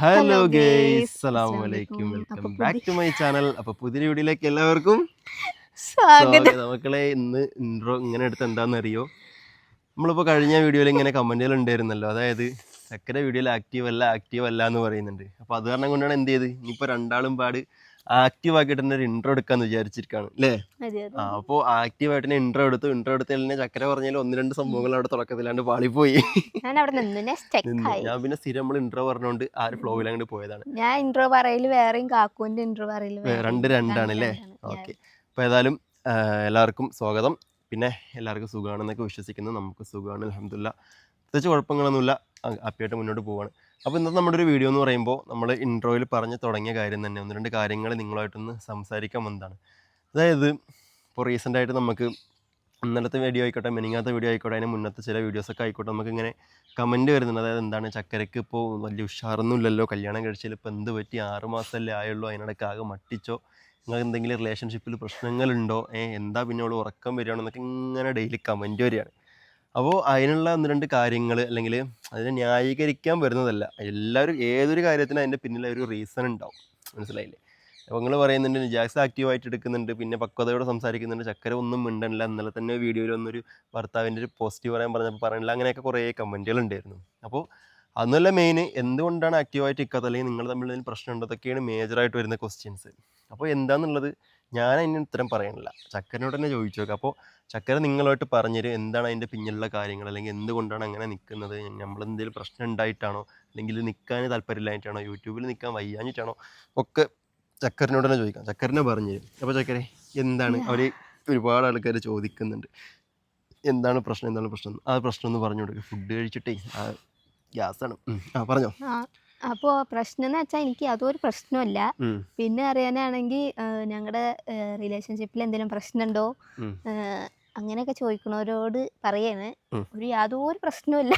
Hello. Guys അസ്സലാമു അലൈക്കും. Welcome back to my channel അപ്പൊ പുതിയ വീഡിയോയിലേക്ക് എല്ലാവർക്കും സ്വാഗതം. മക്കളെ ഇന്ന് ഇൻട്രോ ഇങ്ങനെ എടുത്ത് എന്താണെന്ന് അറിയോ നമ്മളിപ്പോൾ കഴിഞ്ഞ വീഡിയോയിൽ ഇങ്ങനെ കമന്റുകൾ ഉണ്ടായിരുന്നല്ലോ. അതായത് ചക്കര വീഡിയോയിൽ ആക്റ്റീവ് അല്ല ആക്റ്റീവ് അല്ല എന്ന് പറയുന്നുണ്ട്. അപ്പോൾ അത് കാരണം കൊണ്ടാണ് എന്ത് ചെയ്ത്? ഇനിയിപ്പോൾ രണ്ടാളും പാട് ആക്റ്റീവ് ആക്കിയിട്ട് തന്നെ ഒരു ഇൻട്രോ എടുക്കാന്ന് വിചാരിച്ചിരിക്കാണ് അല്ലേ ആ അപ്പോൾ ആക്റ്റീവ് ആയിട്ട് തന്നെ ഇൻട്രോ എടുത്തു. ഇൻട്രോ എടുത്തു തന്നെ ചക്കര പറഞ്ഞാൽ ഒന്ന് രണ്ട് സംഭവങ്ങൾ അവിടെ തുടക്കത്തിലാണ്ട് പാളിപ്പോയി. ഞാൻ പിന്നെ സ്ഥിരം നമ്മൾ ഇൻട്രോ പറഞ്ഞോണ്ട് ആ ഒരു ഫ്ലോയിൽ അങ്ങോട്ട് പോയതാണ്. ഞാൻ ഇൻട്രോ പറയൽ വേറെയും കാക്കുവിന്റെ ഇൻട്രോ പറയൽ രണ്ട് രണ്ടാണ് അല്ലേ. ഓക്കെ അപ്പോൾ ഏതായാലും എല്ലാവർക്കും സ്വാഗതം. പിന്നെ എല്ലാവർക്കും സുഖമാണെന്നൊക്കെ വിശ്വസിക്കുന്നു. നമുക്ക് സുഖമാണ് അലഹമില്ല പ്രത്യേകിച്ച് കുഴപ്പങ്ങളൊന്നുമില്ല. ഹാപ്പിയായിട്ട് മുന്നോട്ട് പോവാണ്. അപ്പോൾ ഇന്നത്തെ നമ്മുടെ ഒരു വീഡിയോ എന്ന് പറയുമ്പോൾ നമ്മൾ ഇൻട്രോയിൽ പറഞ്ഞ് തുടങ്ങിയ കാര്യം തന്നെ. ഒന്ന് രണ്ട് കാര്യങ്ങൾ നിങ്ങളുമായിട്ടൊന്ന് സംസാരിക്കാൻ വന്നതാണ്. അതായത് ഇപ്പോൾ റീസെന്റായിട്ട് നമുക്ക് ഇന്നലത്തെ വീഡിയോ ആയിക്കോട്ടെ മെനിങ്ങാത്ത വീഡിയോ ആയിക്കോട്ടെ അതിന് മുന്നത്തെ ചില വീഡിയോസൊക്കെ ആയിക്കോട്ടെ നമുക്കിങ്ങനെ കമന്റ് വരുന്നുണ്ട്. അതായത് എന്താണ് ചക്കരയ്ക്ക് ഇപ്പോൾ വലിയ ഉഷാറൊന്നുമില്ലല്ലോ? കല്യാണം കഴിച്ചാൽ ഇപ്പോൾ എന്ത് പറ്റി? ആറുമാസമല്ലേ ആയുള്ളൂ അതിനിടയ്ക്ക് ആകെ മട്ടിച്ചോ? നിങ്ങൾക്ക് എന്തെങ്കിലും റിലേഷൻഷിപ്പിൽ പ്രശ്നങ്ങളുണ്ടോ? ഏ എന്താ പിന്നെ അവൾ ഉറക്കം വരികയാണെന്നൊക്കെ ഇങ്ങനെ ഡെയിലി കമന്റ് വരികയാണ്. അപ്പോൾ അതിനുള്ള ഒന്ന് രണ്ട് കാര്യങ്ങൾ അല്ലെങ്കിൽ അതിനെ ന്യായീകരിക്കാൻ വരുന്നതല്ല. എല്ലാവരും ഏതൊരു കാര്യത്തിനും അതിന്റെ പിന്നിൽ ഒരു റീസൺ ഉണ്ടാവും. മനസ്സിലായില്ലേ? അപ്പോൾ നിങ്ങൾ പറയുന്നുണ്ട് നിജാക്സ് ആക്റ്റീവായിട്ട് എടുക്കുന്നുണ്ട്. പിന്നെ പക്വതയോടെ സംസാരിക്കുന്നുണ്ട്. ചക്കര ഒന്നും മിണ്ടണില്ല. ഇന്നലെ തന്നെ വീഡിയോയിൽ ഒന്നൊരു ഭർത്താവിന്റെ ഒരു പോസിറ്റീവ് പറയാൻ പറഞ്ഞപ്പോൾ പറഞ്ഞില്ല അങ്ങനെയൊക്കെ കുറേ കമന്റുകൾ ഉണ്ടായിരുന്നു. അപ്പോൾ അന്നല്ല മെയിൻ എന്തുകൊണ്ടാണ് ആക്റ്റീവായിട്ട് ഇക്കാത്ത അല്ലെങ്കിൽ നിങ്ങൾ തമ്മിൽ എന്തെങ്കിലും പ്രശ്നം ഉണ്ടതൊക്കെയാണ് മേജറായിട്ട് വരുന്ന ക്വസ്റ്റ്യൻസ് അപ്പോൾ എന്താണെന്നുള്ളത് ഞാൻ അതിന് ഉത്തരം പറയണില്ല. ചക്കരനോട് തന്നെ ചോദിച്ചു നോക്കാം. അപ്പോൾ ചക്കര നിങ്ങളായിട്ട് പറഞ്ഞുതരും എന്താണ് അതിന്റെ പിന്നിലുള്ള കാര്യങ്ങൾ? അല്ലെങ്കിൽ എന്തുകൊണ്ടാണ് അങ്ങനെ നിൽക്കുന്നത് നമ്മൾ എന്തെങ്കിലും പ്രശ്നം ഉണ്ടായിട്ടാണോ? അല്ലെങ്കിൽ നിൽക്കാൻ താല്പര്യമില്ലായിട്ടാണോ യൂട്യൂബിൽ നിൽക്കാൻ വയ്യാഞ്ഞിട്ടാണോ? ഒക്കെ ചക്കരനോട് തന്നെ ചോദിക്കാം. ചക്കരനെ പറഞ്ഞു തരും അപ്പോൾ ചക്കരെ എന്താണ്? അവർ ഒരുപാട് ആൾക്കാർ ചോദിക്കുന്നുണ്ട്. എന്താണ് പ്രശ്നം? എന്താണ് പ്രശ്നം? ആ പ്രശ്നം ഒന്ന് പറഞ്ഞു കൊടുക്കുക ഫുഡ് കഴിച്ചിട്ടേ ആ ഗ്യാസാണ്. ആ പറഞ്ഞോ. അപ്പോൾ അപ്പോ പ്രശ്നം എന്ന് വെച്ചാൽ എനിക്ക് അതൊരു പ്രശ്നമല്ല. പിന്നെ അറിയാനാണെങ്കിൽ ഞങ്ങളുടെ റിലേഷൻഷിപ്പിൽ എന്തെങ്കിലും പ്രശ്നമുണ്ടോ. അങ്ങനെയൊക്കെ ചോദിക്കുന്നവരോട് പറയാണ്. ഒരു യാതൊരു പ്രശ്നവുമില്ല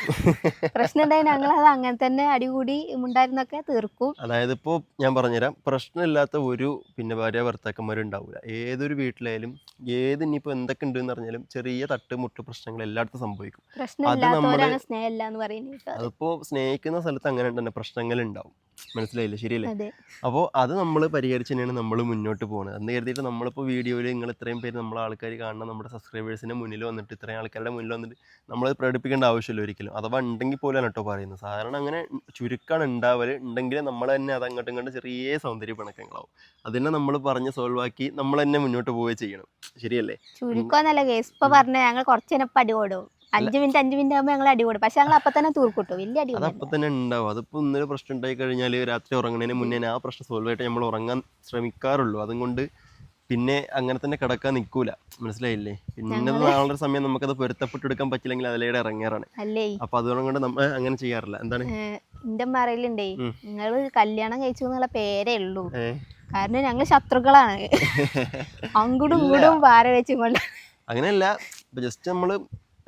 പ്രശ്നം ഉണ്ടായി ഞങ്ങൾ അത് അങ്ങനെ തന്നെ അടികൂടി ഉണ്ടായിരുന്നൊക്കെ തീർക്കും. അതായത് ഇപ്പോൾ ഞാൻ പറഞ്ഞുതരാം. പ്രശ്നമില്ലാത്ത ഒരു പിന്നെ ഭാര്യ ഭർത്താക്കന്മാരും ഉണ്ടാവില്ല ഏതൊരു വീട്ടിലായാലും ഏത് ഇനിയിപ്പോൾ എന്തൊക്കെ ഉണ്ടെന്ന് പറഞ്ഞാലും ചെറിയ തട്ട് മുട്ട് പ്രശ്നങ്ങൾ എല്ലായിടത്തും സംഭവിക്കും. അതിപ്പോ. അതിപ്പോൾ സ്നേഹിക്കുന്ന സ്ഥലത്ത് അങ്ങനെ തന്നെ പ്രശ്നങ്ങൾ ഉണ്ടാവും. മനസ്സിലായില്ലേ? ശരിയല്ലേ? അപ്പോൾ അത് നമ്മൾ പരിഹരിച്ച് തന്നെയാണ് നമ്മൾ മുന്നോട്ട് പോകുന്നത് എന്ന് കരുതിയിട്ട് നമ്മളിപ്പോൾ വീഡിയോയിൽ നിങ്ങൾ ഇത്രയും പേര് നമ്മളെ ആൾക്കാർ കാണുന്ന നമ്മുടെ സബ്സ്ക്രൈബേഴ്സിന്റെ മുന്നിൽ വന്നിട്ട് ഇത്രയും ആൾക്കാരുടെ മുന്നിൽ വന്നിട്ട് നമ്മൾ പ്രകടിപ്പിക്കേണ്ട ആവശ്യമില്ല ഒരിക്കലും. അഥവാ ഉണ്ടെങ്കിൽ പോലെയാണ് കേട്ടോ പറയുന്നത്. സാധാരണ അങ്ങനെ ചുരുക്കമാണ് ഉണ്ടാവൽ ഉണ്ടെങ്കിൽ നമ്മൾ തന്നെ അത് അങ്ങോട്ടും ഇങ്ങോട്ടും ചെറിയ സൗന്ദര്യ പിണക്കങ്ങളാവും. അതിനെ നമ്മൾ പറഞ്ഞ് സോൾവ് ആക്കി നമ്മൾ തന്നെ മുന്നോട്ട് പോവുകയും ചെയ്യണം. ശരിയല്ലേ? ചുരുക്കമെന്നല്ല കേസ് ഇപ്പൊ പറഞ്ഞ ഞങ്ങൾ കുറച്ച് അടികൂടും അഞ്ച് മിനിറ്റ് അഞ്ചു മിനിറ്റ് ആകുമ്പോൾ ഞങ്ങൾ അടികൂടും പക്ഷെ ഞങ്ങൾ അപ്പൊ തന്നെ തീർക്കൂട്ടോ. വലിയ അടി അപ്പൊ തന്നെ ഉണ്ടാവും. അതിപ്പോ ഇന്നലെ പ്രശ്നം ഉണ്ടായി കഴിഞ്ഞാൽ രാത്രി ഉറങ്ങുന്നതിന് മുന്നേ ആ പ്രശ്നം സോൾവ് ആയിട്ട് നമ്മൾ ഉറങ്ങാൻ ശ്രമിക്കാറുള്ളൂ. അതും കൊണ്ട് പിന്നെ അങ്ങനെ തന്നെ കിടക്കാൻ നിൽക്കൂല മനസ്സിലായില്ലേ? പിന്നെ നാളെ സമയം നമുക്കത് പൊരുത്തപ്പെട്ടെടുക്കാൻ പറ്റില്ലെങ്കിൽ അതിലേടെ ഇറങ്ങാറാണ്. അപ്പൊ അതുകൊണ്ട് നമ്മൾ അങ്ങനെ ചെയ്യാറില്ല. എന്താണ്? എന്റെ പറയലുണ്ടേ. നിങ്ങൾ കല്യാണം കഴിച്ചു എന്നുള്ള പേരേ ഉള്ളൂ. കാരണം ഞങ്ങൾ ശത്രുക്കളാണ്. അങ്ങോട്ടും ഇങ്ങോട്ടും പാര വെച്ചും കൊണ്ട് അങ്ങനെയല്ല. ജസ്റ്റ് നമ്മൾ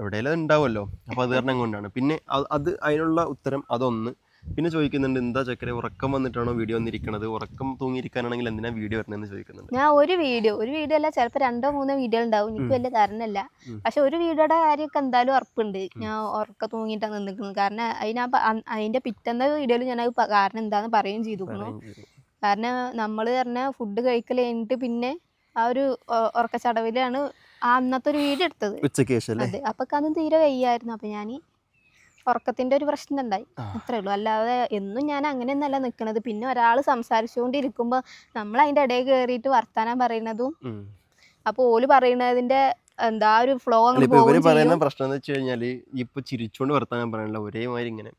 എവിടെയെങ്കിലും ഉണ്ടാവുമല്ലോ. അപ്പൊ അത് കാരണം കൊണ്ടാണ്. പിന്നെ അത് അത് അതിനുള്ള ഉത്തരം അതൊന്ന്. പിന്നെ ചോദിക്കുന്നുണ്ട് എന്താ ചക്കര ഉറക്കം വന്നിട്ടാണോ വീഡിയോ വന്നിരിക്കണത്? ഉറക്കം തൂങ്ങിയിരിക്കാനാണെങ്കിൽ എന്തിനാ വീഡിയോ വരണമെന്ന് ചോദിക്കുന്നുണ്ട്. ഞാൻ ഒരു വീഡിയോ ഒരു വീഡിയോ അല്ല ചിലപ്പോൾ രണ്ടോ മൂന്നോ വീഡിയോ ഉണ്ടാവും. എനിക്ക് വലിയ ധാരണല്ല പക്ഷെ ഒരു വീഡിയോയുടെ കാര്യമൊക്കെ എന്തായാലും ഉറപ്പുണ്ട്. ഞാൻ ഉറക്ക തൂങ്ങിയിട്ടാണ് നിന്നിക്കുന്നത് കാരണം അതിനാ അതിന്റെ പിറ്റന്ന വീഡിയോയിൽ ഞാൻ അത് കാരണം എന്താന്ന് പറയുകയും ചെയ്തു. കാരണം നമ്മൾ പറഞ്ഞ ഫുഡ് കഴിക്കൽ കഴിഞ്ഞിട്ട് പിന്നെ ആ ഒരു ഉറക്കച്ചടവിലാണ് ആ അന്നത്തെ ഒരു വീഡിയോ എടുത്തത്. ഉച്ചയ്ക്ക് ശേഷം അല്ലേ? അതെ. അപ്പൊ അന്ന് തീരെ വയ്യായിരുന്നു. അപ്പൊ ഞാൻ ഉറക്കത്തിന്റെ ഒരു പ്രശ്നം ഉണ്ടായി. അത്രേ ഉള്ളൂ. അല്ലാതെ എന്നും ഞാൻ അങ്ങനെയൊന്നല്ല നിൽക്കണത് പിന്നെ ഒരാൾ സംസാരിച്ചുകൊണ്ടിരിക്കുമ്പോൾ നമ്മൾ അതിന്റെ ഇടയിൽ കയറിയിട്ട് വർത്താനം പറയുന്നതും അപ്പോൾ അപ്പൊ ഓൽ പറയുന്നതിന്റെ എന്താ ഒരു ഫ്ലോ അങ്ങനെ പറയുന്ന പ്രശ്നം എന്ന് വെച്ച് കഴിഞ്ഞാൽ ഇപ്പൊ ചിരിച്ചോണ്ട് വർത്താനം പറയാനുള്ള ഒരേമാതിരി ഇങ്ങനെ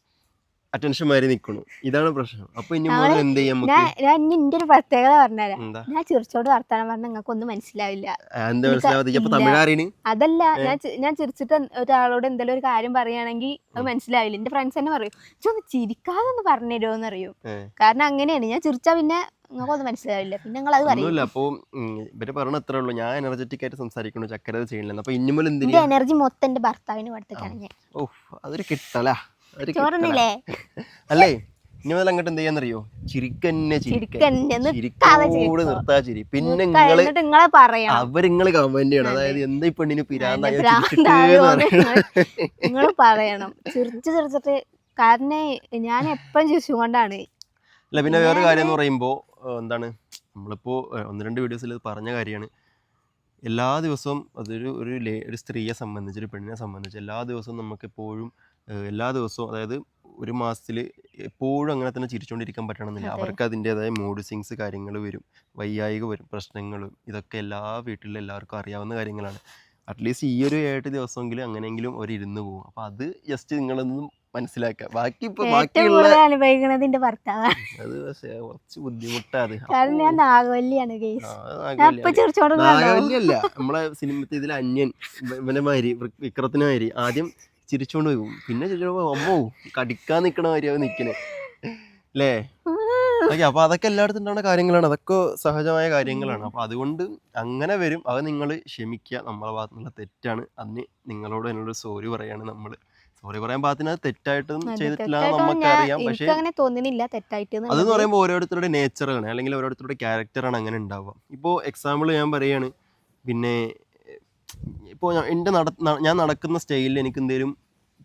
അറ്റൻഷൻ മാറി നിൽക്കണു ഇതാണ് പ്രശ്നം. അപ്പൊ ഇനി മുതൽ എന്ത് ചെയ്യാൻ ഞാൻ ഞാൻ ഇനി എന്റെ ഒരു പ്രത്യേകത പറഞ്ഞുതരാം. എന്താ? ഞാൻ ചിരിച്ചോട് വർത്താനം പറഞ്ഞ നിങ്ങൾക്ക് ഒന്നും മനസ്സിലാവില്ല. എന്താ മനസ്സിലാവാതെ അപ്പൊ ഇല്ല. തമിഴ് അറിയണ് അതല്ല ഞാൻ ചി- ഞാൻ ചിരിച്ചിട്ട് ഒരാളോട് എന്തെങ്കിലും ഒരു കാര്യം പറയുകയാണെങ്കിൽ അത് മനസ്സിലാവില്ല. എന്റെ ഫ്രണ്ട്സ് തന്നെ പറയും "ഇജ്ജ് ചിരിക്കാതെ ഒന്ന് പറഞ്ഞു എന്ന് അറിയും. ഏ. കാരണം അങ്ങനെയാണ്. ഞാൻ ചിരിച്ചാ പിന്നെ നിങ്ങൾക്കൊന്നും മനസ്സിലാവില്ല. പിന്നെ നിങ്ങൾ അത് പറയും. ഒന്നുമില്ല. അപ്പൊ ഉം, ഇവർ പറഞ്ഞ അത്രേ ഉള്ളൂ. ഞാൻ എനർജറ്റിക് ആയിട്ട് സംസാരിക്കണു. ചക്കര അത് ചെയ്യണില്ല അപ്പൊ ഇനിമുൽ എന്റെ എന്തിനാ എനർജി മൊത്തം എന്റെ ഭർത്താവിന് കൊടുത്തേക്കാണ് ഞാൻ. ഓ അതൊരു കിട്ടല. ചോറുന്നില്ലേ? അല്ലേ? ഇനി മുതൽ അങ്ങോട്ട് എന്ത് ചെയ്യാന്നറിയോ? ചിരിക്കന്നെ ചിരിക്കൂട് ചിരിക്കോ. നിർത്താ ചിരി. പിന്നെ നിങ്ങൾ അവരിങ്ങൾ കമന്റ് ചെയ്യണം. അതായത് എന്താ ഈ പെണ്ണിന് പിരാന്തായോ നിങ്ങൾ പറയണം. ചിരിച്ചു ചിരിച്ചിട്ട് കാരണം ഞാൻ എപ്പോഴും ചിരിച്ചുകൊണ്ടാണ് അല്ല പിന്നെ വേറെ കാര്യം എന്ന് പറയുമ്പോൾ എന്താണ്? നമ്മളിപ്പോ ഒന്ന് രണ്ട് വീഡിയോസിൽ പറഞ്ഞ കാര്യമാണ്. എല്ലാ ദിവസവും അതൊരു ഒരു ഒരു സ്ത്രീയെ സംബന്ധിച്ച് ഒരു പെണ്ണിനെ സംബന്ധിച്ച് എല്ലാ ദിവസവും നമുക്ക് എപ്പോഴും എല്ലാ ദിവസവും അതായത് ഒരു മാസത്തിൽ എപ്പോഴും അങ്ങനെ തന്നെ ചിരിച്ചുകൊണ്ടിരിക്കാൻ പറ്റണമെന്നില്ല. അവർക്ക് അതിന്റെതായ മൂഡ് സിങ്സ് കാര്യങ്ങൾ വരും. വയ്യായിക വരും. പ്രശ്നങ്ങൾ ഇതൊക്കെ എല്ലാ വീട്ടിലും എല്ലാവർക്കും അറിയാവുന്ന കാര്യങ്ങളാണ്. അറ്റ്ലീസ്റ്റ് ഈ ഒരു ഏഴ് ദിവസമെങ്കിലും അങ്ങനെയെങ്കിലും ഒരു ഇരുന്ന് പോകും അപ്പോൾ അത് ജസ്റ്റ് നിങ്ങളൊന്നും മനസ്സിലാക്കുക ബാക്കി ഏറ്റവും ബാക്കിയുള്ള കൂടുതൽ അനുഭവിക്കുന്നത് എന്റെ ഭർത്താവാണ്. അത് പക്ഷേ കുറച്ച് ബുദ്ധിമുട്ടാണ് കാരണം ഞാൻ നാഗവല്ലിയാണ് ഇപ്പൊ നാഗവല്ലിയല്ല. നമ്മളെ സിനിമത്തിൽ ഇതിൽ അന്യൻ ഇവ- ഇവനെ മാതിരി വിക്രത്തിനെ മാതിരി. ആദ്യം ചിരിച്ചോണ്ട് പോകും പിന്നെ ചിരിച്ചോണ്ട് അമ്മോ കടിക്കാൻ നിക്കണ കാര്യാവ് നിക്കണേ. അല്ലേ ഓക്കെ അപ്പൊ അതൊക്കെ എല്ലായിടത്തും ഉണ്ടാവുന്ന കാര്യങ്ങളാണ്. അതൊക്കെ സഹജമായ കാര്യങ്ങളാണ്. അപ്പൊ അതുകൊണ്ട് അങ്ങനെ വരും. അത് നിങ്ങൾ ക്ഷമിക്കുക. നമ്മളെ ഭാഗത്തു നിന്നുള്ള തെറ്റാണ്. അന്ന് നിങ്ങളോട് എന്നോട് സോറി പറയാണ് നമ്മൾ സോറി പറയാൻ പാകത്തിന് അത് തെറ്റായിട്ടൊന്നും ചെയ്തിട്ടില്ല എന്ന് നമുക്ക് അറിയാം. പക്ഷേ അങ്ങനെ തോന്നുന്നില്ല. തെറ്റായിട്ട് അതെന്ന്. പറയുമ്പോൾ ഓരോരുത്തരുടെ നേച്ചറാണ് അല്ലെങ്കിൽ ഓരോരുത്തരുടെ ക്യാരക്ടറാണ് അങ്ങനെ ഉണ്ടാവുക. ഇപ്പോൾ എക്സാമ്പിൾ ഞാൻ പറയാണ്. പിന്നെ ഇപ്പോൾ എന്റെ നട ഞാൻ നടക്കുന്ന സ്റ്റൈലിൽ എനിക്ക് എന്തെങ്കിലും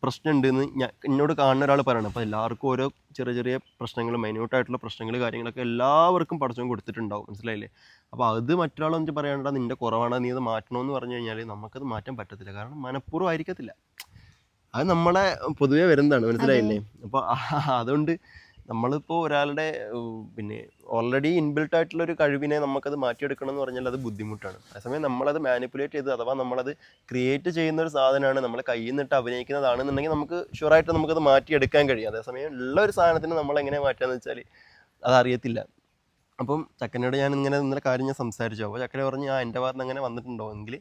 പ്രശ്നം ഉണ്ടെന്ന് ഞാൻ എന്നോട് കാണുന്ന ഒരാൾ പറയണം അപ്പോൾ എല്ലാവർക്കും ഓരോ ചെറിയ ചെറിയ പ്രശ്നങ്ങൾ മൈന്യൂട്ടായിട്ടുള്ള പ്രശ്നങ്ങൾ കാര്യങ്ങളൊക്കെ എല്ലാവർക്കും പഠിച്ചും കൊടുത്തിട്ടുണ്ടാവും. മനസ്സിലായില്ലേ? അപ്പോൾ അത് മറ്റൊരാൾ വന്നിട്ട് പറയാണ്ട നിന്റെ കുറവാണ് നീ അത് മാറ്റണമെന്ന് പറഞ്ഞു കഴിഞ്ഞാൽ നമുക്കത് മാറ്റാൻ പറ്റത്തില്ല. കാരണം മനഃപൂർവം ആയിരിക്കത്തില്ല. അത് നമ്മളെ പൊതുവേ വരുന്നതാണ്. മനസ്സിലായില്ലേ? അപ്പോൾ അതുകൊണ്ട് നമ്മളിപ്പോൾ ഒരാളുടെ പിന്നെ ഓൾറെഡി ഇൻബിൽട്ട് ആയിട്ടുള്ള ഒരു കഴിവിനെ നമുക്കത് മാറ്റിയെടുക്കണം എന്ന് പറഞ്ഞാൽ അത് ബുദ്ധിമുട്ടാണ്. അതേസമയം നമ്മളത് മാനിപ്പുലേറ്റ് ചെയ്ത് അഥവാ നമ്മളത് ക്രിയേറ്റ് ചെയ്യുന്ന ഒരു സാധനമാണ് നമ്മളെ കയ്യിൽ നിന്നിട്ട് അഭിനയിക്കുന്നതാണെന്നുണ്ടെങ്കിൽ നമുക്ക് ഷുവറായിട്ട് നമുക്കത് മാറ്റിയെടുക്കാൻ കഴിയും. അതേസമയം ഉള്ള ഒരു സാധനത്തിന് നമ്മൾ എങ്ങനെ മാറ്റാന്ന് വെച്ചാൽ അതറിയത്തില്ല. അപ്പം ചക്കനോട് ഞാൻ ഇങ്ങനെ ഇന്നലെ കാര്യം ഞാൻ സംസാരിച്ചു. അപ്പോൾ ചക്കനെ പറഞ്ഞു ആ എന്റെ ഭാഗത്ത് അങ്ങനെ വന്നിട്ടുണ്ടോ? എങ്കിൽ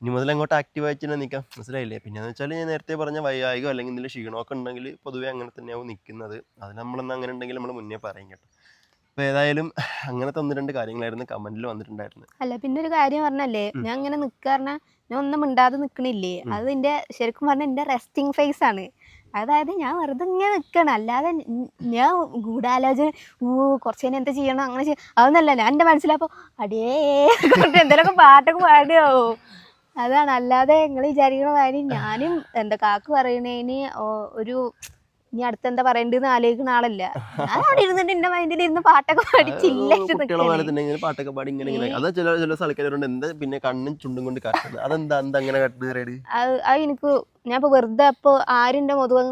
ഇനി മുതൽ അങ്ങോട്ട് ആക്റ്റീവായിട്ട് തന്നെ നിൽക്കാം. മനസ്സിലായില്ലേ? പിന്നെ എന്ന് വെച്ചാൽ ഞാൻ നേരത്തെ പറഞ്ഞ വൈകായികോ അല്ലെങ്കിൽ എന്തെങ്കിലും ക്ഷീണമൊക്കെ ഉണ്ടെങ്കിൽ പൊതുവെ അങ്ങനെ തന്നെയാവും നിൽക്കുന്നത്. അത് നമ്മളെന്ന് അങ്ങനെ ഉണ്ടെങ്കിൽ നമ്മൾ മുന്നേ പറയും കേട്ടോ. അപ്പൊ ഏതായാലും അങ്ങനെ ഒന്ന് രണ്ട് കാര്യങ്ങളായിരുന്നു കമന്റിൽ വന്നിട്ടുണ്ടായിരുന്നു അല്ല പിന്നെ ഒരു കാര്യം പറഞ്ഞല്ലേ? ഞാൻ അങ്ങനെ നിൽക്കാറിന ഞാൻ ഒന്നും മിണ്ടാതെ നിൽക്കണില്ലേ. അത് എന്റെ ശരിക്കും പറഞ്ഞ എന്റെ റെസ്റ്റിംഗ് ഫേസ് ആണ്. അതായത് ഞാൻ വെറുതെ ഇങ്ങനെ നിൽക്കണം അല്ലാതെ ഞാൻ ഗൂഢാലോചന ഊ കുറച്ച് കഴിഞ്ഞാൽ എന്താ ചെയ്യണം? അങ്ങനെ ചെയ്യണം അതൊന്നല്ല. ഞാൻ എന്റെ മനസ്സിലപ്പോൾ അടിയേ എന്തെങ്കിലുമൊക്കെ പാട്ടൊക്കെ പാടിയോ അതാണ്. അല്ലാതെ നിങ്ങൾ വിചാരിക്കണ കാര്യം ഞാനും എന്താ കാക്ക് പറയണേന് ഒരു ഇനി അടുത്ത് എന്താ പറയണ്ടെന്ന് ആലോചിക്കുന്ന ആളല്ല. ഞാൻ അവിടെ ഇരുന്നിട്ട് എന്റെ മൈൻഡിൽ ഇരുന്ന് പാട്ടൊക്കെ പാടി ചില്ലായിട്ട് കുട്ടികളെ പോലെ നിൽക്കണേ തന്നെ ഇങ്ങനെ പാട്ടൊക്കെ പാടി ഇങ്ങനെ അതാ ചില ചില ആൾക്കാരുണ്ട് എന്താ പിന്നെ കണ്ണും ചുണ്ടും കൊണ്ട് കാട്ടുന്നത്? അതെന്താ എന്താ അങ്ങനെ കാട്ടുന്നത് അത് എനിക്ക് ഞാൻ ഇപ്പൊ വെറുതെ അപ്പൊ ആരിന്റെ മുതുകം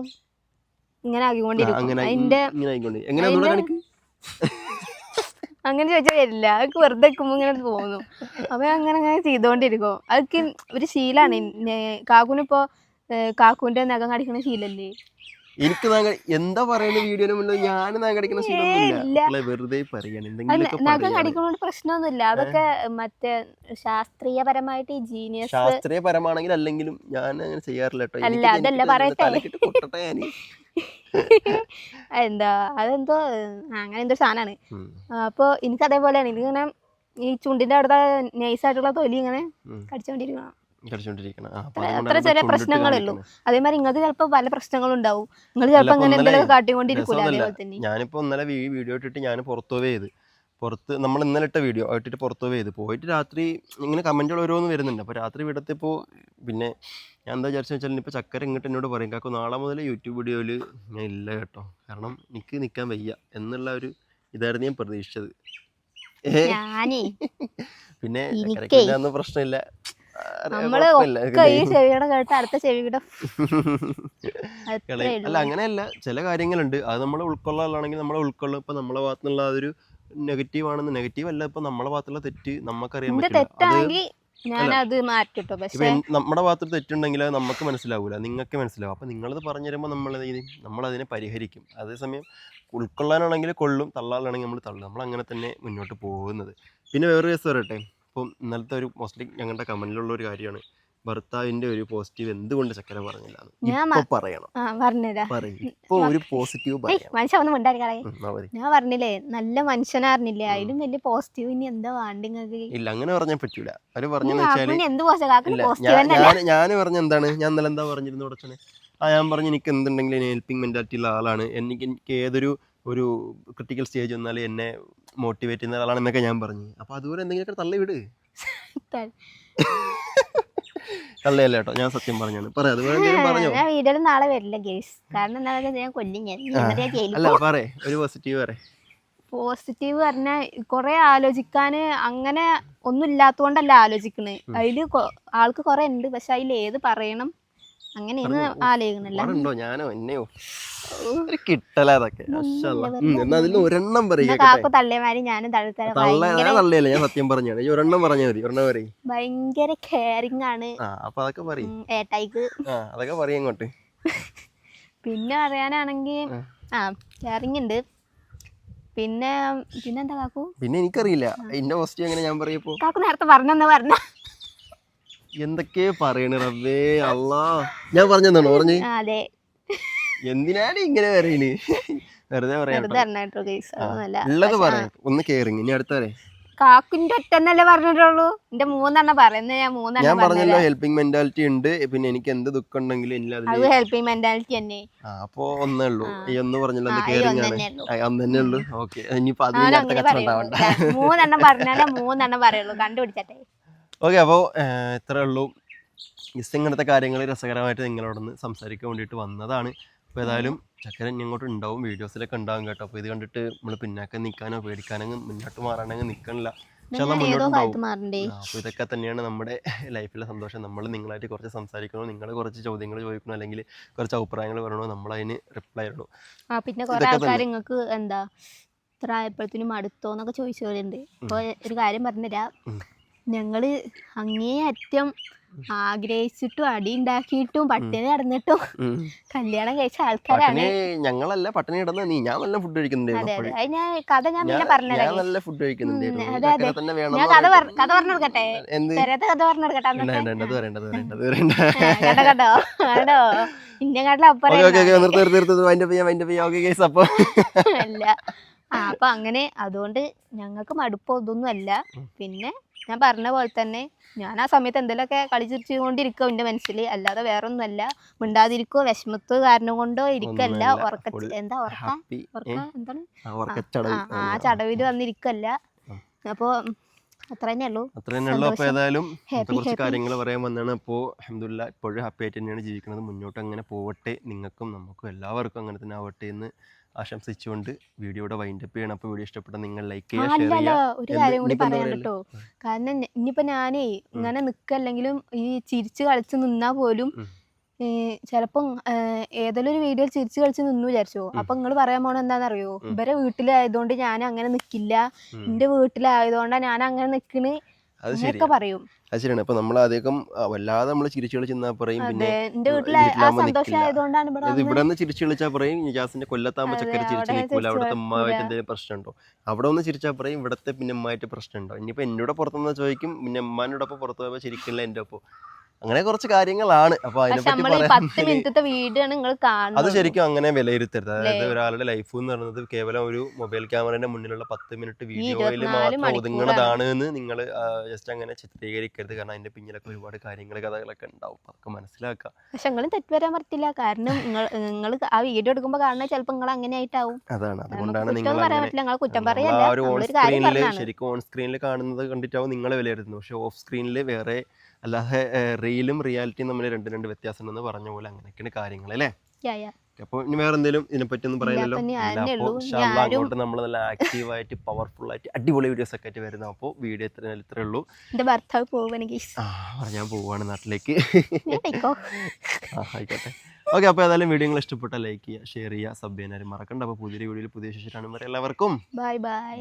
ഇങ്ങനെ ആക്കിക്കൊണ്ടിരിക്കും. അതിന്റെ ഇങ്ങനെ ആയിക്കൊണ്ട് എങ്ങനെ ഒന്നുകൂടെ അതിന്റെ- കണക്ക് അങ്ങനെ ചോദിച്ചാൽ വരില്ല. അതൊക്കെ വെറുതെ വെക്കുമ്പോൾ ഇങ്ങനെ തോന്നും. അപ്പൊ അങ്ങനെ അങ്ങനെ ചെയ്തോണ്ടിരിക്കും. അതൊക്കെ ഒരു ശീലാണ്. കാക്കുനിപ്പോ ഏഹ് കാക്കുന്റെ നഖം കടിക്കുന്ന ശീലല്ലേ? എനിക്ക് എന്താ പറയുന്ന വീഡിയോന് മുന്നേ ഞാൻ. ശീലമൊന്നുമില്ല. വെറുതെ പറയാണ്. നഖം കടിക്കുന്നോണ്ട് പ്രശ്നമൊന്നുമില്ല. അതൊക്കെ മറ്റേ ശാസ്ത്രീയപരമായിട്ട് ഈ ജീനിയസ് ശാസ്ത്രീയപരമാണെങ്കിൽ അല്ലെങ്കിലും ഞാൻ അങ്ങനെ ചെയ്യാറില്ല കേട്ടോ. അല്ല, അതല്ല പറയട്ടെ. എന്താ അതെന്തോ അങ്ങനെ എന്തോ സാധനമാണ് അപ്പോൾ എനിക്ക് അതേപോലെയാണ്. എനിക്കിങ്ങനെ ഈ ചുണ്ടിന്റെ അടുത്ത നൈസായിട്ടുള്ള തൊലി ഇങ്ങനെ. കടിച്ചോണ്ടിരിക്കണം. അത്ര- ചെറിയ പ്രശ്നങ്ങളേ ഉള്ളൂ. അതേമാതിരി നിങ്ങൾക്ക് ചിലപ്പോൾ പല പ്രശ്നങ്ങളും ഉണ്ടാവും നിങ്ങൾ ചിലപ്പോൾ അങ്ങനെ എന്തെങ്കിലും കാട്ടിക്കൊണ്ടിരിക്കൂല അതേപോലെ തന്നെ. ഞാനിപ്പോ ഇന്നലെ വീഡിയോ ഇട്ടിട്ട് ഞാൻ പുറത്തു പോവേ ചെയ്ത്. പുറത്ത് നമ്മൾ ഇന്നലെ ഇട്ട വീഡിയോ ഇട്ടിട്ട് പുറത്ത് പോയി ചെയ്ത്. പോയിട്ട് രാത്രി ഇങ്ങനെ കമന്റുകൾ ഓരോന്ന് വരുന്നുണ്ട്. അപ്പോൾ രാത്രി വിടത്തിപ്പോൾ പിന്നെ ഞാൻ എന്താ വിചാരിച്ചു വെച്ചാൽ ഇനിയിപ്പോൾ ചക്കര ഇങ്ങോട്ട് എന്നോട് പറയും കാക്കോ നാളെ മുതൽ യൂട്യൂബ് വീഡിയോയിൽ ഞാൻ ഇല്ല കേട്ടോ. കാരണം എനിക്ക് നിൽക്കാൻ വയ്യ എന്നുള്ള ഒരു ഇതായിരുന്നു ഞാൻ പ്രതീക്ഷിച്ചത്. പിന്നെ അന്ന് പ്രശ്നമില്ല. നമ്മൾ അല്ല അങ്ങനെയല്ല. ചില കാര്യങ്ങളുണ്ട്. അത് നമ്മൾ ഉൾക്കൊള്ളാനാണെങ്കിൽ നമ്മളെ ഉൾക്കൊള്ളും. ഇപ്പൊ നമ്മളെ ഭാഗത്തുനിന്നുള്ള അതൊരു നെഗറ്റീവ് ആണെന്ന് നെഗറ്റീവ് അല്ല ഇപ്പൊ നമ്മളെ ഭാഗത്തുള്ള തെറ്റ് നമുക്കറിയാൻ എന്റെ പറ്റില്ല. അത് തെറ്റാണെങ്കിൽ ഞാനത് മാറ്റിട്ടോ ഇപ്പൊ പക്ഷെ എൻ- നമ്മുടെ ഭാഗത്ത് തെറ്റുണ്ടെങ്കിൽ അത് നമുക്ക് മനസ്സിലാവൂല നിങ്ങൾക്ക് മനസ്സിലാവും. അപ്പൊ നിങ്ങളത് പറഞ്ഞു തരുമ്പോൾ നമ്മൾ നമ്മൾ അതിനെ പരിഹരിക്കും. അതേസമയം ഉൾക്കൊള്ളാനാണെങ്കിൽ കൊള്ളും തള്ളാനാണെങ്കിൽ നമ്മൾ തള്ളും. നമ്മൾ അങ്ങനെ തന്നെ മുന്നോട്ട് പോകുന്നത്. പിന്നെ വേറൊരു കേസ് പറയട്ടെ? ഇപ്പം ഇന്നലത്തെ ഒരു മോസ്റ്റ്ലി ഞങ്ങളുടെ കമന്റിലുള്ള ഒരു കാര്യമാണ്. ഭർത്താവിന്റെ ഒരു പോസിറ്റീവ് എന്തുകൊണ്ട് ചക്കര പറഞ്ഞില്ല ഞാൻ പറയണം. ഇപ്പൊ ഒരു പോസിറ്റീവ് മനുഷ്യ ഒന്നും പറഞ്ഞില്ലേ നല്ല മനുഷ്യനറിഞ്ഞില്ലേ അതിലും വലിയ പോസിറ്റീവ് ഇനി എന്താ വേണ്ടെങ്കിൽ ഇല്ല അങ്ങനെ പറഞ്ഞാൽ പറ്റൂല. അവർ പറഞ്ഞെന്ന് വെച്ചാൽ പോസിറ്റീവ് ഞാൻ പറഞ്ഞ എന്താണ്? ഞാൻ ഇന്നലെ എന്താ പറഞ്ഞിരുന്നു ഉടച്ചനെ? ആ ഞാൻ പറഞ്ഞു എനിക്ക് എന്തുണ്ടെങ്കിലും ഹെൽപ്പിംഗ് മെന്റാലിറ്റി ഉള്ള ആളാണ്. എനിക്ക് എനിക്ക് ഏതൊരു ഒരു ക്രിട്ടിക്കൽ സ്റ്റേജ് വന്നാലും എന്നെ മോട്ടിവേറ്റ് ചെയ്യുന്ന ആളാണെന്നൊക്കെ ഞാൻ പറഞ്ഞു. അപ്പൊ അതുപോലെ എന്തെങ്കിലുമൊക്കെ തള്ളി വിട് തള്ളയല്ല കേട്ടോ. ഞാൻ സത്യം പറഞ്ഞാണ്. പറഞ്ഞോ? ഞാൻ വീഡിയോയിൽ നാളെ വരില്ല ഗേസ്. കാരണം എന്താ ഞാൻ കൊല്ലും ഞാൻ. എന്നിട്ട് ഞാൻ ജയിലിൽ അല്ല പറയേ ഒരു പോസിറ്റീവ് പറ പോസിറ്റീവ് പറഞ്ഞാൽ കുറെ ആലോചിക്കാന് അങ്ങനെ ഒന്നും ഇല്ലാത്തതുകൊണ്ടല്ല ആലോചിക്കണ്. അതിൽ ആൾക്ക് കുറെ ഉണ്ട് പക്ഷെ അതിൽ ഏത് പറയണം? അങ്ങനെയൊന്നും ആലോചിക്കണില്ല ഉണ്ടോ ഞാനോ? എന്നെയോ? ഒരു കിട്ടല അതൊക്കെ മാഷാല്ലാ. ഉം, എന്നാ അതിൽ ഒരെണ്ണം പറയുക തള്ളിയമാരി ഞാനും ഞാൻ തള്ളിയല്ലേ? ഞാൻ സത്യം പറഞ്ഞാണ് ഈ ഒരെണ്ണം പറഞ്ഞാൽ മതി ഒരെണ്ണം പറയും. ഭയങ്കര കെയറിങ് ആണ്. അപ്പൊ അതൊക്കെ പറയും. ഏട്ടായിക്ക്. അതൊക്കെ പറയും ഇങ്ങോട്ട്. പിന്നെ അറിയാനാണെങ്കിൽ ആ. കെയറിങ് ഉണ്ട് പിന്നെ പിന്നെന്താ കാക്കു? പിന്നെ എനിക്കറിയില്ല. എന്റെ പോസ്റ്റ് എങ്ങനെ ഞാൻ പറയപ്പോ കാക്കു നേരത്തെ പറഞ്ഞെന്ന് പറഞ്ഞ. എന്തൊക്കെ പറയണ റബ്ബേ? അല്ലാ ഞാൻ പറഞ്ഞോ പറഞ്ഞു. അതെ. എന്തിനാണ് ഇങ്ങനെ പറയണ് വെറുതെ പറയാം പറയാം. ഒന്ന് കേറിങ് ഇനി അടുത്ത പറയും. കാക്കുന്റെ ഒറ്റന്നല്ലേ പറഞ്ഞിട്ടുള്ളൂ? എന്റെ മൂന്നെണ്ണം പറയുന്നത് ഞാൻ ഞാൻ പറഞ്ഞല്ലോ ഹെൽപ്പിംഗ് മെന്റാലിറ്റി ഉണ്ട്. പിന്നെ എനിക്ക് എന്ത് ദുഃഖം ഉണ്ടെങ്കിലും അത് ഹെൽപ്പിംഗ് മെന്റാലിറ്റി തന്നെ. അപ്പോ ഒന്നേ ഉള്ളൂ. ഈ ഒന്ന് പറഞ്ഞല്ലോ എന്ത് ഈ കെയറിങ് ആണ് ഒന്ന് തന്നെ ഉള്ളൂ. ഓക്കെ. ഇനിയിപ്പോ അത് മൂന്നെണ്ണം പറഞ്ഞാലേ മൂന്നെണ്ണം പറയുള്ളൂ. കണ്ടുപിടിച്ചട്ടെ. ഓക്കെ അപ്പോൾ ഇത്രേ ഉള്ളൂ. ജസ്റ്റ് ഇങ്ങനത്തെ കാര്യങ്ങൾ രസകരമായിട്ട് നിങ്ങളോടൊന്ന് സംസാരിക്കാൻ വേണ്ടിയിട്ട് വന്നതാണ്. അപ്പോൾ ഏതായാലും ചക്കര ഇനി അങ്ങോട്ട് ഉണ്ടാവും വീഡിയോസിലൊക്കെ ഉണ്ടാവും കേട്ടോ. അപ്പോൾ ഇത് കണ്ടിട്ട് നമ്മൾ പിന്നാക്കം നിൽക്കാനോ പേടിക്കാനോ മുന്നോട്ട് മാറാനോ നിൽക്കണില്ല അപ്പോൾ ഇതൊക്കെ തന്നെയാണ് നമ്മുടെ ലൈഫിലെ സന്തോഷം. നമ്മൾ നിങ്ങളായിട്ട് കുറച്ച് സംസാരിക്കണോ നിങ്ങൾ കുറച്ച് ചോദ്യങ്ങൾ ചോദിക്കണോ അല്ലെങ്കിൽ കുറച്ച് അഭിപ്രായങ്ങൾ പറയണോ നമ്മൾ അതിന് റിപ്ലൈ ഇടണോ? പിന്നെ ആൾക്കാർ നിങ്ങൾക്ക് എന്താ ഇത്ര ആയപ്പോഴത്തേനും അടുത്തോന്നൊക്കെ ചോദിച്ചവരുണ്ട്. അപ്പോൾ ഒരു കാര്യം പറഞ്ഞുതരാം. ഉം. അങ്ങേയറ്റം അങ്ങേ അറ്റം ആഗ്രഹിച്ചിട്ടും അടി ഉണ്ടാക്കിയിട്ടും പട്ടിണി നടന്നിട്ടും കല്യാണം കഴിച്ച ആൾക്കാരാണ്. ഞങ്ങളല്ല പട്ടിണി നടന്ന നീ ഞാൻ നല്ല ഫുഡ് കഴിക്കുന്നുണ്ട് അതെ ഞാൻ കഥ ഞാൻ പിന്നെ പറഞ്ഞുതരാം. നല്ല ഫുഡ് ഞാൻ കഥ കഥ പെരത്തെ കഥ കേട്ടോ കേട്ടോ അല്ല. അപ്പൊ അങ്ങനെ അതുകൊണ്ട് ഞങ്ങൾക്ക് മടുപ്പോ ഇതൊന്നും അല്ല പിന്നെ ഞാൻ പറഞ്ഞ പോലെ തന്നെ ഞാൻ ആ സമയത്ത് എന്തെങ്കിലുമൊക്കെ കളിച്ചിരിച്ചുകൊണ്ടിരിക്കും എന്റെ മനസ്സിൽ അല്ലാതെ വേറൊന്നുമല്ല. മിണ്ടാതിരിക്കോ വിഷമത്ത് കാരണം കൊണ്ടോ ഇരിക്കല്ല. ഉറക്ക എന്താ ഉറക്ക? എന്താണ്? ആ ചടവിൽ വന്നിരിക്കല്ല. അപ്പോ അപ്പോൾ അത്ര തന്നെ ഉള്ളൂ അത്ര അപ്പോൾ. ഏതായാലും കുറച്ച് കാര്യങ്ങൾ പറയാൻ വന്നാണ് അപ്പോൾ അഹമ്മദില്ല ഇപ്പോഴും ഹാപ്പി ആയിട്ട് തന്നെയാണ് ജീവിക്കുന്നത്. മുന്നോട്ട് അങ്ങനെ പോവട്ടെ. നിങ്ങൾക്കും നമുക്കും എല്ലാവർക്കും അങ്ങനെ തന്നെ ആവട്ടെ എന്ന് ആശംസിച്ചുകൊണ്ട് വീഡിയോയുടെ വൈൻഡപ്പ് ചെയ്യണം. അപ്പോൾ വീഡിയോ ഇഷ്ടപ്പെട്ട നിങ്ങൾ ലൈക്ക് ചെയ്യുക ഷെയർ അല്ല അല്ല ഒരു കാര്യം കൂടി പറയാൻ കേട്ടോ. കാരണം ഇനിയിപ്പോ ഞാനേ ഇങ്ങനെ നിക്കല്ലെങ്കിലും ഈ ചിരിച്ച് കളിച്ച് നിന്നാ പോലും. ചിലപ്പം ഏതെങ്കിലും ഒരു വീഡിയോയിൽ ചിരിച്ച് കളിച്ച് നിന്നു വിചാരിച്ചോ. അപ്പൊ നിങ്ങൾ പറയാൻ പോണ എന്താണെന്നറിയോ ഇവരെ വീട്ടിലായതുകൊണ്ട് ഞാൻ അങ്ങനെ നിക്കില്ല. എന്റെ വീട്ടിലായതുകൊണ്ടാ ഞാൻ അങ്ങനെ നിക്കണ്. അത് അങ്ങനെയൊക്കെ പറയും. അത് ശരിയാണ്. അപ്പോൾ നമ്മൾ അധികം വല്ലാതെ നമ്മൾ ചിരിച്ചു കളിച്ചെന്നാ പറയും പിന്നെ ഇത് ഇവിടെ നിന്ന് ചിരിച്ചു കളിച്ചാ പറയും നിജാസിന്റെ കൊല്ലത്താകുമ്പോൾ അതെ, ചക്കര ചിരിച്ചു നിൽക്കൂല അവിടുത്തെ ഉമ്മായിട്ട് എന്തെങ്കിലും പ്രശ്നമുണ്ടോ? അവിടെ ഒന്ന് ചിരിച്ചാ പറയും ഇവിടത്തെ പിന്നെ ഉമ്മായിട്ട് പ്രശ്നമുണ്ടോ? ഇനിയിപ്പോ എന്നോട് പുറത്തുനിന്ന് ചോദിക്കും പിന്നെ ഉമ്മാനോടൊപ്പം പുറത്തു പോയപ്പോ ശരിക്കില്ല എന്റെ ഒപ്പം. അങ്ങനെ കുറച്ച് കാര്യങ്ങളാണ്. അപ്പൊ അതിനെ അതിനെപ്പറ്റി പറയാൻ അത് ശരിക്കും അങ്ങനെ വിലയിരുത്തരുത്. അതായത് ഒരാളുടെ ലൈഫ് എന്ന് പറയുന്നത് കേവലം ഒരു മൊബൈൽ ക്യാമറന്റെ മുന്നിലുള്ള പത്ത് മിനിറ്റ് വീഡിയോയിൽ മാത്രം ഒതുങ്ങുന്നതാണ് ഒതുങ്ങണതാണ് എന്ന് നിങ്ങൾ ജസ്റ്റ് അങ്ങനെ ചിത്രീകരിക്കരുത്. കാരണം അതിന്റെ പിന്നിലൊക്കെ ഒരുപാട് കാര്യങ്ങൾ കഥകളൊക്കെ ഉണ്ടാവും. അതൊക്കെ മനസ്സിലാക്കുക പക്ഷെ നിങ്ങളും തെറ്റ് വരാൻ പറ്റില്ല. കാരണം നിങ്ങൾ ആ വീഡിയോ എടുക്കുമ്പോൾ കാരണം ചിലപ്പോൾ നിങ്ങൾ അങ്ങനെ ആയിട്ടാവും. അതാണ്. അതുകൊണ്ടാണ് നിങ്ങൾ കുറ്റം പറയല്ല ശരിക്കും ഓൺ സ്ക്രീനിൽ കാണുന്നത് കണ്ടിട്ടാവും നിങ്ങൾ വിലയിരുത്തുന്നത്. പക്ഷെ ഓഫ് സ്ക്രീനിൽ വേറെ അല്ലാതെ റീലും റിയാലിറ്റിയും തമ്മിൽ രണ്ട് രണ്ട് വ്യത്യാസം ഉണ്ടെന്ന് പറഞ്ഞ പോലെ അങ്ങനെയൊക്കെയാണ് കാര്യങ്ങൾ അല്ലേ. അപ്പോൾ ഇനി വേറെ എന്തെങ്കിലും ഇതിനെപ്പറ്റി ഒന്നും പറയാനല്ലോ അങ്ങോട്ട് നമ്മൾ നല്ല ആക്റ്റീവായിട്ട് പവർഫുൾ ആയിട്ട് അടിപൊളി വീഡിയോസ് ഒക്കെ ആയിട്ട് വരുന്ന അപ്പോൾ വീഡിയോ ഇത്ര ഇത്രേ ഉള്ളൂ. എന്റെ ഭർത്താവ് പോകുവാണെങ്കിൽ ആ ഞാൻ പോവാണ് നാട്ടിലേക്ക്. ആയിക്കോട്ടെ. ഓക്കെ അപ്പോൾ ഏതായാലും വീഡിയോ നിങ്ങൾ ഇഷ്ടപ്പെട്ട ലൈക്ക് ചെയ്യുക ഷെയർ ചെയ്യുക സബ് ചെയ്യാനും മറക്കണ്ട. അപ്പോൾ പുതിയ വീഡിയോയിൽ പുതിയ ശേഷം എല്ലാവർക്കും. Bye bye